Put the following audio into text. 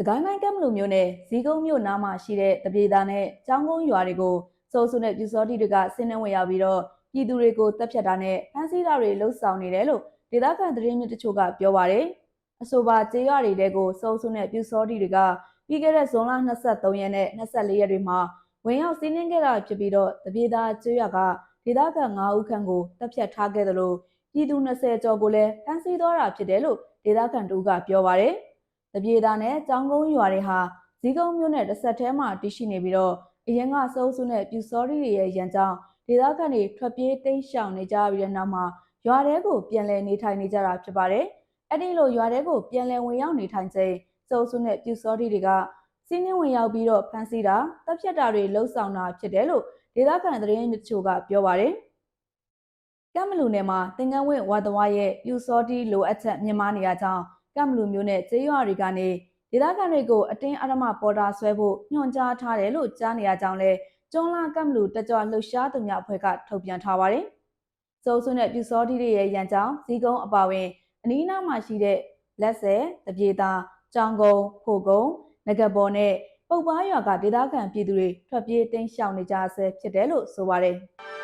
စကိုင်းတိုင်းကမ်မလူမျိုးနဲ့ဇီးကုန်းမြို့နားမှာရှိတဲ့တပြေသားနဲ့ကျောင်းကုန်းရွာတွေကိုစိုးစုနဲ့ပြူစောတိတွေကဆင်းနှင်းဝင်ရောက်ပြီးတော့ပြည်သူတွေကိုတပ်ဖြတ်တာနဲ့ဖမ်းဆီးတာတွေလှုပ်ဆောင်နေတယ်လို့ဒေသခံသတင်းမြစ်တချို့ကပြောပါရယ်အဆိုပါကျေးရွာတွေတဲကိုစိုးစုနဲ့ပြူစောတိတွေကပြီးခဲ့တဲ့ဇွန်လ23ရက်နဲ့24ရက်တွေမှာဝင်ရောက်စီးနင်းခဲ့တာဖြစ်ပြီးတော့တပြေသားကျေးရွာကဒေသခံ9ဦးခန့်ကိုတပ်ဖြတ်ထားခဲ့တယ်လို့ပြည်သူ20ကျော်ကိုလည်းဖမ်းဆီးသွားတာဖြစ်တယ်လို့ဒေသခံတို့ကပြောပါရယ် တပြေသားနဲ့ကျောင်းကုန်းရွာတွေဟာဇီးကုန်းမြို့နယ်တစ်ဆက်ထဲမှာတည်ရှိနေပြီးတော့အရင်ကစိုးစုနဲ့ပြူစောရီတွေရဲ့ရန်ကြောင်းဒေသခံတွေထွက်ပြေးတိမ်းရှောင်နေကြပြီးတဲ့နောက်မှာရွာတဲကိုပြန်လည်နေထိုင်နေကြတာဖြစ်ပါတယ်။အဲ့ဒီလိုရွာတဲကိုပြန်လည်ဝင်ရောက်နေထိုင်ချိန်စိုးစုနဲ့ပြူစောရီတွေကစီးနှင်းဝင်ရောက်ပြီးတော့ဖမ်းဆီးတာတပ်ဖြတ်တာတွေလှုပ်ဆောင်တာဖြစ်တယ်လို့ဒေသခံသတင်းတချို့ကပြောပါတယ်။ကမ်မလူနယ်မှာသင်္ကန်းဝင့်ဝါတဝါရဲ့ပြူစောတီလိုအပ်ချက်မြင်မာနေရကြောင်း ကမ်မလူမျိုးနဲ့ကျေးရွာတွေကနေဒေသခံတွေကိုအတင်းအဓမ္မပေါ်တာဆွဲဖို့ညွှန်ကြားထားတယ်လို့ကြားနေရကြောင်းလဲကျွန်းလာကမ်မလူတကြွလှုပ်ရှားသူများအဖွဲ့ကထုတ်ပြန်ထားပါတယ်။စိုးစုနဲ့ပြူစောတိတွေရဲ့ရန်ကြောင်းဇီကုန်းအပါဝင်အနီးအနားမှာရှိတဲ့လက်ဆယ်တပြေသားကြောင်ကုန်းဖိုကုန်းငကပေါ်နဲ့ပုပ်ပားရွာကဒေသခံပြည်သူတွေထွက်ပြေးတိမ်းရှောင်နေကြဆဲဖြစ်တယ်လို့ဆိုပါတယ်။